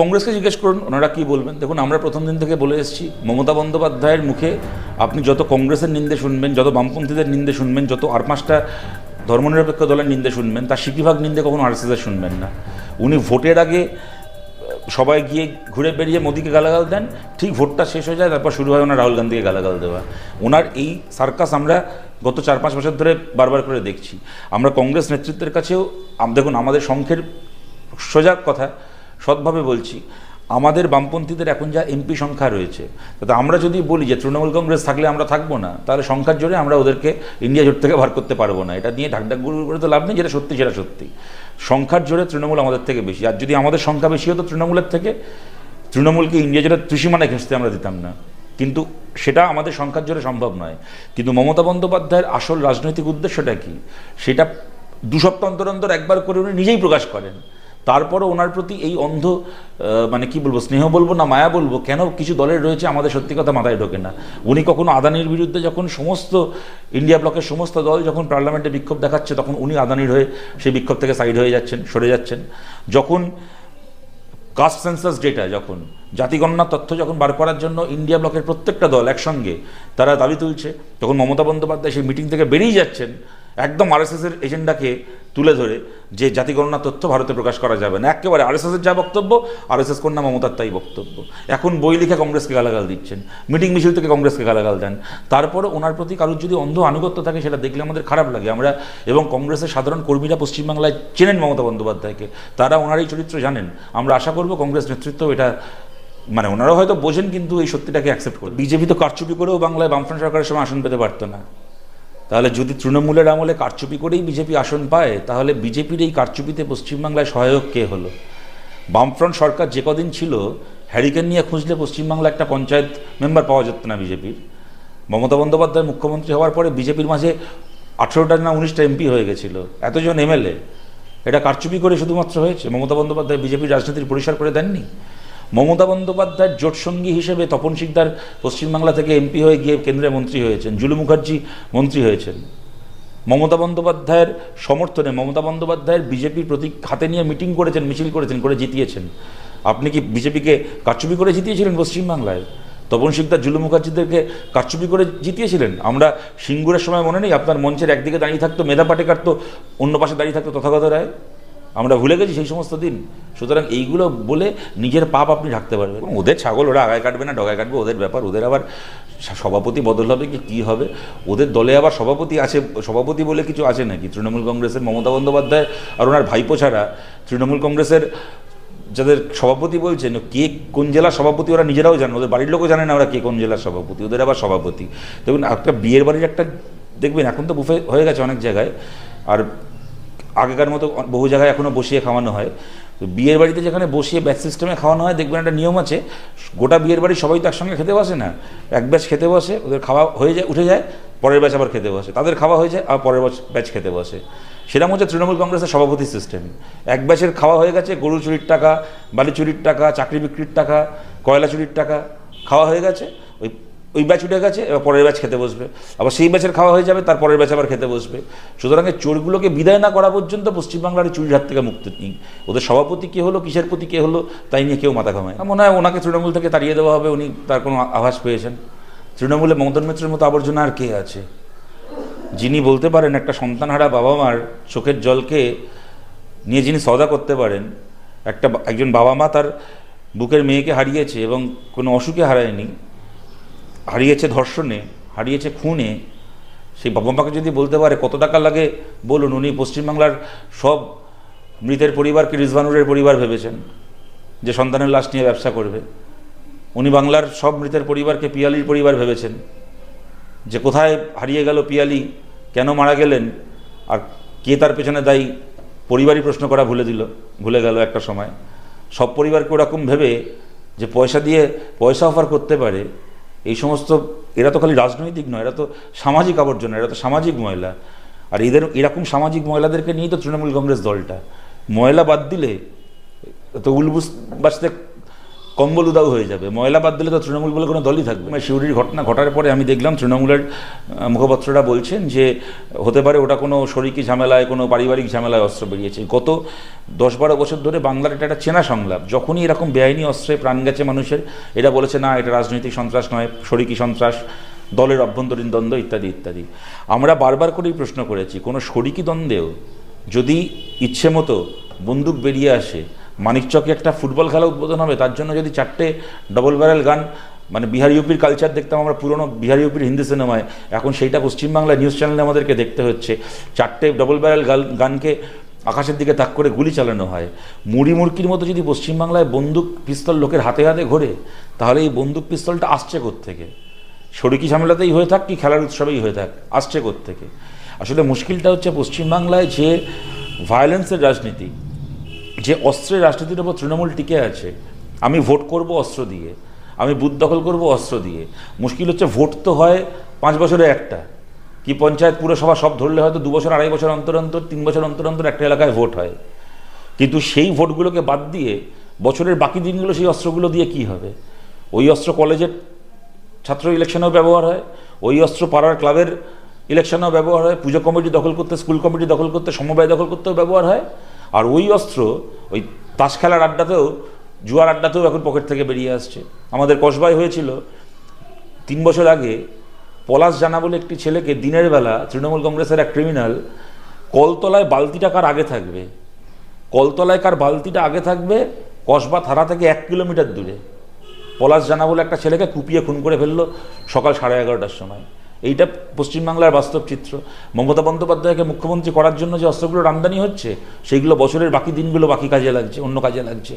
কংগ্রেসকে জিজ্ঞেস করুন, ওনারা কি বলবেন? দেখুন, আমরা প্রথম দিন থেকে বলে এসেছি, মমতা বন্দ্যোপাধ্যায়ের মুখে আপনি যত কংগ্রেসের নিন্দে শুনবেন, যত বামপন্থীদের নিন্দে শুনবেন, যত আর পাঁচটা ধর্মনিরপেক্ষ দলের নিন্দে শুনবেন, তার সিকিভাগ নিন্দে কখনো আরএসএসের শুনবেন না। উনি ভোটের আগে সবাই গিয়ে ঘুরে বেরিয়ে মোদিকে গালাগাল দেন, ঠিক ভোটটা শেষ হয়ে যায়, তারপর শুরু হয় ওনার রাহুল গান্ধীকে গালাগাল দেওয়া। ওনার এই সার্কাস আমরা গত চার পাঁচ বছর ধরে বারবার করে দেখছি। আমরা কংগ্রেস নেতৃত্বের কাছেও দেখুন, আমাদের সংখ্যের সোজা কথা সৎভাবে বলছি, আমাদের বামপন্থীদের এখন যা এমপি সংখ্যা রয়েছে, তাতে আমরা যদি বলি যে তৃণমূল কংগ্রেস থাকলে আমরা থাকব না, তাহলে সংখ্যার জোরে আমরা ওদেরকে ইন্ডিয়া জোট থেকে বার করতে পারব না। এটা নিয়ে ঢাকঢাক গুরু করে তো লাভ নেই, যেটা সত্যি সেটা সত্যি। সংখ্যার জোরে তৃণমূল আমাদের থেকে বেশি। আর যদি আমাদের সংখ্যা বেশি হতো তৃণমূলের থেকে, তৃণমূলকে ইন্ডিয়া জোটের ত্রিসীমানায় ঘেঁচতে আমরা দিতাম না। কিন্তু সেটা আমাদের সংখ্যার জোরে সম্ভব নয়। কিন্তু মমতা বন্দ্যোপাধ্যায়ের আসল রাজনৈতিক উদ্দেশ্যটা কি? সেটা দু সপ্তাহ অন্তর অন্তর একবার করে উনি নিজেই প্রকাশ করেন। তারপরও ওনার প্রতি এই অন্ধ মানে কি বলব, স্নেহ বলব না, মায়া বলব, কেন কিছু দলের রয়েছে আমাদের সত্যি কথা মাথায় ঢোকে না। উনি কখনো আদানির বিরুদ্ধে যখন সমস্ত ইন্ডিয়া ব্লকের সমস্ত দল যখন পার্লামেন্টে বিক্ষোভ দেখাচ্ছে, তখন উনি আদানির হয়ে সেই বিক্ষোভ থেকে সাইড হয়ে যাচ্ছেন, সরে যাচ্ছেন। যখন কাস্ট সেন্সাস ডেটা যখন জাতিগণনার তথ্য যখন বার করার জন্য ইন্ডিয়া ব্লকের প্রত্যেকটা দল একসঙ্গে তারা দাবি তুলছে, তখন মমতা বন্দ্যোপাধ্যায় সেই মিটিং থেকে বেরিয়ে যাচ্ছেন, একদম আরএসএসের এজেন্ডাকে তুলে ধরে যে জাতিগণনা তথ্য ভারতে প্রকাশ করা যাবে না। একেবারে আরএসএসের যা বক্তব্য, আরএসএস কন্যা মমতার তাই বক্তব্য। এখন বই লিখে কংগ্রেসকে গালাগাল দিচ্ছেন, মিটিং মিছিল থেকে কংগ্রেসকে গালাগাল দেন। তারপরে ওনার প্রতি কারোর যদি অন্ধ আনুগত্য থাকে, সেটা দেখলে আমাদের খারাপ লাগে। আমরা এবং কংগ্রেসের সাধারণ কর্মীরা পশ্চিমবাংলায় চেনেন মমতা বন্দ্যোপাধ্যায়কে। তারা ওনার এই চরিত্র জানেন। আমরা আশা করব কংগ্রেস নেতৃত্ব এটা মানে ওনারা হয়তো বোঝেন, কিন্তু এই সত্যিটাকে অ্যাকসেপ্ট করে বিজেপি তো কারচুপি করেও বাংলায় বামফ্রন্ট সরকারের সময় আসন পেতে পারতো না। তাহলে যদি তৃণমূলের আমলে কারচুপি করেই বিজেপি আসন পায়, তাহলে বিজেপির এই কারচুপিতে পশ্চিমবাংলায় সহায়ক কে হলো? বামফ্রন্ট সরকার যে কদিন ছিল, হ্যারিকেন নিয়ে খুঁজলে পশ্চিমবাংলা একটা পঞ্চায়েত মেম্বার পাওয়া যেত না বিজেপির। মমতা বন্দ্যোপাধ্যায় মুখ্যমন্ত্রী হওয়ার পরে বিজেপির মাঝে আঠেরোটা না উনিশটা এমপি হয়ে গেছিল। এতজন এমএলএ, এটা কারচুপি করে শুধুমাত্র হয়েছে? মমতা বন্দ্যোপাধ্যায় বিজেপির রাজনীতির পরিসর করে দেননি? মমতা বন্দ্যোপাধ্যায়ের জোটসঙ্গী হিসেবে তপন শিকদার পশ্চিমবাংলা থেকে এমপি হয়ে গিয়ে কেন্দ্রে মন্ত্রী হয়েছেন, জুলু মুখার্জি মন্ত্রী হয়েছেন। মমতা বন্দ্যোপাধ্যায়ের সমর্থনে মমতা বন্দ্যোপাধ্যায়ের বিজেপির প্রতীক হাতে নিয়ে মিটিং করেছেন, মিছিল করেছেন, করে জিতিয়েছেন। আপনি কি বিজেপিকে কারচুপি করে জিতিয়েছিলেন পশ্চিমবাংলায়? তপন শিকদার, জুলু মুখার্জিদেরকে কারচুপি করে জিতিয়েছিলেন? আমরা সিঙ্গুরের সময় মনে নেই, আপনার মঞ্চের একদিকে দাঁড়িয়ে থাকতো, মেধা পাটেকার তো অন্য পাশে দাঁড়িয়ে থাকতো তথাগত রায়। আমরা ভুলে গেছি সেই সমস্ত দিন। সুতরাং এইগুলো বলে নিজের পাপ আপনি ঢাকতে পারবেন। ওদের ছাগল ওরা আগায় কাটবে না, ডগায় কাটবে, ওদের ব্যাপার। ওদের আবার সভাপতি বদল হবে কি, কী হবে? ওদের দলে আবার সভাপতি আছে, সভাপতি বলে কিছু আছে নাকি? তৃণমূল কংগ্রেসের মমতা বন্দ্যোপাধ্যায় আর ওনার ভাইপো ছাড়া তৃণমূল কংগ্রেসের যাদের সভাপতি বলছেন, কে কোন জেলার সভাপতি ওরা নিজেরাও জানে ওদের বাড়ির লোকও জানে না ওরা কে কোন জেলার সভাপতি। ওদের আবার সভাপতি। দেখুন, একটা বিয়ের বাড়ির একটা, দেখবেন, এখন তো বুফে হয়ে গেছে অনেক জায়গায়। আর আগেকার মতো বহু জায়গায় এখনও বসিয়ে খাওয়ানো হয়। তো বিয়ের বাড়িতে যেখানে বসিয়ে ব্যাচ সিস্টেমে খাওয়ানো হয়, দেখবেন একটা নিয়ম আছে, গোটা বিয়ের বাড়ি সবাই তো একসঙ্গে খেতে বসে না। এক ব্যাচ খেতে বসে, ওদের খাওয়া হয়ে যায়, উঠে যায়, পরের ব্যাচ আবার খেতে বসে। তাদের খাওয়া হয়ে যায় আর পরের ব্যাচ খেতে বসে। সেরকম হচ্ছে তৃণমূল কংগ্রেসের সভাপতি সিস্টেম এক ব্যাচের খাওয়া হয়ে গেছে গরু চুরির টাকা বালি চুরির টাকা, চাকরি বিক্রির টাকা, কয়লা চুরির টাকা, খাওয়া হয়ে গেছে। ওই ব্যাচ উঠে গেছে, এবার পরের ব্যাচ খেতে বসবে। আবার সেই ব্যাচের খাওয়া হয়ে যাবে তার পরের ব্যাচ আবার খেতে বসবে। সুতরাং এই চোরগুলোকে বিদায় না করা পর্যন্ত পশ্চিমবাংলার চুরির হাত থেকে মুক্তি নেই ওদের সভাপতি কে হলো, কিসের প্রতি কে হলো, তাই নিয়ে কেউ মাথা ঘামায় মনে হয় ওনাকে তৃণমূল থেকে তাড়িয়ে দেওয়া হবে, উনি তার কোনো আভাস পেয়েছেন। তৃণমূলে মমতান মিত্রের মতো আবর্জনা আর কে আছে? যিনি বলতে পারেন একটা সন্তানহারা বাবা মার চোখের জলকে নিয়ে যিনি সদা করতে পারেন, একটা একজন বাবা মা তার বুকের মেয়েকে হারিয়েছে এবং কোনো অসুখে হারায়নি হারিয়েছে ধর্ষণে, হারিয়েছে খুনে, সেই বাবা মাকে যদি বলতে পারে কত টাকা লাগে, বলুন, উনি পশ্চিমবাংলার সব মৃতের পরিবারকে রিজভানুরের পরিবার ভেবেছেন, যে সন্তানের লাশ নিয়ে ব্যবসা করবে। উনি বাংলার সব মৃতের পরিবারকে পিয়ালির পরিবার ভেবেছেন, যে কোথায় হারিয়ে গেল পিয়ালি, কেন মারা গেলেন, আর কে তার পেছনে দায়ী, পরিবারই প্রশ্ন করা ভুলে দিল, ভুলে গেল একটা সময়। সব পরিবারকে ওরকম ভেবে, যে পয়সা দিয়ে পয়সা অফার করতে পারে এই সমস্ত, এরা তো খালি রাজনৈতিক নয়, এরা তো সামাজিক আবর্জনা, এরা তো সামাজিক ময়লা। আর এদের, এরকম সামাজিক ময়লাদেরকে নিয়েই তো তৃণমূল কংগ্রেস দলটা। ময়লা বাদ দিলে তো উলবুস বাঁচতে কম্বল উদাও হয়ে যাবে। ময়লা বাদ দিলে তো তৃণমূল বলে কোনো দলই থাকবে শিউরির ঘটনা ঘটার পরে আমি দেখলাম তৃণমূলের মুখপাত্ররা বলছেন যে, হতে পারে ওটা কোনো শরিকি ঝামেলায়, কোনো পারিবারিক ঝামেলায় অস্ত্র বেরিয়েছে। গত দশ বারো বছর ধরে বাংলার এটা একটা চেনা সংলাপ। যখনই এরকম বেআইনি অস্ত্রে প্রাণ গেছে মানুষের এটা বলেছে, না, এটা রাজনৈতিক সন্ত্রাস নয়, শরিকি সন্ত্রাস, দলের অভ্যন্তরীণ দ্বন্দ্ব, ইত্যাদি ইত্যাদি। আমরা বারবার করেই প্রশ্ন করেছি, কোনো শরিকি দ্বন্দ্বেও যদি ইচ্ছে মতো বন্দুক বেরিয়ে আসে মানিকচকে একটা ফুটবল খেলা উদ্বোধন হবে, তার জন্য যদি চারটে ডবল ব্যারেল গান মানে বিহার ইউপির কালচার দেখতাম আমরা, পুরনো বিহার ইউপির হিন্দি সিনেমায়, এখন সেইটা পশ্চিমবাংলা নিউজ চ্যানেলে আমাদেরকে দেখতে হচ্ছে। চারটে ডবল ব্যারেল গানকে আকাশের দিকে তাক করে গুলি চালানো হয়। মুড়ি মুড়কির মতো যদি পশ্চিমবাংলায় বন্দুক পিস্তল লোকের হাতে হাতে ঘোরে, তাহলে এই বন্দুক পিস্তলটা আসছে থেকে শরিকি ঝামেলাতেই হয়ে থাক কি খেলার উৎসবেই হয়ে থাক, আসছে থেকে আসলে মুশকিলটা হচ্ছে পশ্চিমবাংলায় যে ভায়োলেন্সের রাজনীতি যে অস্ত্রের রাজনীতির ওপর তৃণমূল টিকে আছে, আমি ভোট করব অস্ত্র দিয়ে, আমি বুথ দখল করব অস্ত্র দিয়ে। মুশকিল হচ্ছে ভোট তো হয় পাঁচ বছরে একটা। কি পঞ্চায়েত পুরসভা সব ধরলে হয়তো দু বছর, আড়াই বছর অন্তর অন্তর, তিন বছর অন্তর অন্তর একটা এলাকায় ভোট হয়। কিন্তু সেই ভোটগুলোকে বাদ দিয়ে বছরের বাকি দিনগুলো সেই অস্ত্রগুলো দিয়ে কি হবে? ওই অস্ত্র কলেজের ছাত্র ইলেকশনেও ব্যবহার হয়, ওই অস্ত্র পাড়ার ক্লাবের ইলেকশনেও ব্যবহার হয়, পুজো কমিটি দখল করতে, স্কুল কমিটি দখল করতে, সমবায় দখল করতেও ব্যবহার হয়। আর ওই অস্ত্র, ওই তাস খেলার আড্ডাতেও, জুয়ার আড্ডাতেও এখন পকেট থেকে বেরিয়ে আসছে। আমাদের কসবাই হয়েছিল, তিন বছর আগে পলাশ জানা বলে একটি ছেলেকে দিনের বেলা তৃণমূল কংগ্রেসের এক ক্রিমিনাল কলতলায় বালতিটা কার আগে থাকবে? কলতলায় কার বালতিটা আগে থাকবে? কসবা থানা থেকে এক কিলোমিটার দূরে। পলাশ জানা বলে একটা ছেলেকে কুপিয়ে খুন করে ফেলল সকাল সাড়ে এগারোটার সময়। এইটা পশ্চিমবাংলার বাস্তব চিত্র। মমতা বন্দ্যোপাধ্যায়কে মুখ্যমন্ত্রী করার জন্য যে অস্ত্রগুলোর আমদানি হচ্ছে, সেইগুলো বছরের বাকি দিনগুলো বাকি কাজে লাগছে, অন্য কাজে লাগছে।